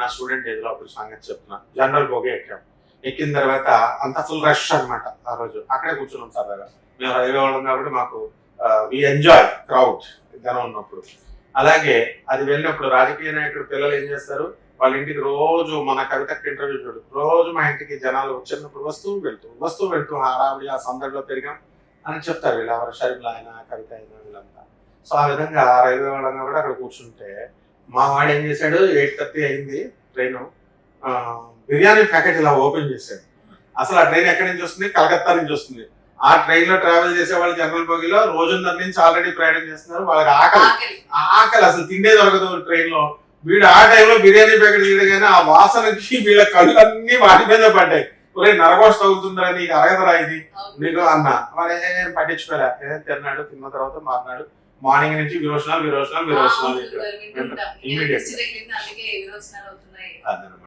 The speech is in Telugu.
నా స్టూడెంట్ ఏదో అప్పుడు సంగతి చెప్తున్నా. జనరల్ బోగే ఎక్కాం. ఎక్కిన తర్వాత అంత ఫుల్ రష్ అనమాట ఆ రోజు. అక్కడే కూర్చున్నాం సరదాగా మేము రైల్వే వాళ్ళం కాబట్టి మాకు వి ఎంజాయ్ క్రౌడ్ జనం ఉన్నప్పుడు. అలాగే అది వెళ్ళినప్పుడు రాజకీయ నాయకుడు పిల్లలు ఏం చేస్తారు? వాళ్ళ ఇంటికి రోజు మన కవితకి ఇంటర్వ్యూ చూడు. రోజు మా ఇంటికి జనాలు వచ్చినప్పుడు వస్తూ వెళ్తూ వస్తూ వెళ్తూ హడావిడి ఆ సందడిలో పెరిగాం అని చెప్తారు వీళ్ళు. ఎవరు షరీఫ్లు ఆయన కవిత అయినా వీళ్ళంతా. సో ఆ విధంగా రైల్వే వాళ్ళంగా కూడా అక్కడ కూర్చుంటే మా వాడు ఏం చేశాడు ఎయిట్ థర్టీ అయింది ట్రైన్ బిర్యానీ ప్యాకెట్ ఇలా ఓపెన్ చేశాడు. అసలు ఆ ట్రైన్ ఎక్కడి నుంచి వస్తుంది? కలకత్తా నుంచి వస్తుంది. ఆ ట్రైన్లో ట్రావెల్ చేసే వాళ్ళు జనరల్ బోగిలో రోజున్నర నుంచి ఆల్రెడీ ప్రయాణం చేస్తున్నారు. వాళ్ళకి ఆకలి. ఆకలి. ఆకలి అసలు తిండే దొరకదు ట్రైన్లో. వీడు ఆ టైంలో బిర్యానీ ప్యాకెట్ తీయగానే ఆ వాసనకి వీళ్ళ కళ్ళు అన్ని వాటి మీద పడ్డాయి. ఒరే నరగోష్ తగులుతుందిరా నీకు అరగదురా ఇది. నీకు అన్న. మరి పట్టించుకోలే. తిన్నాడు? తిన్న తర్వాత మారినాడు. మార్నింగ్ నుంచి విరోచనాలు విరోచనాలు విరోచనాలు అవును,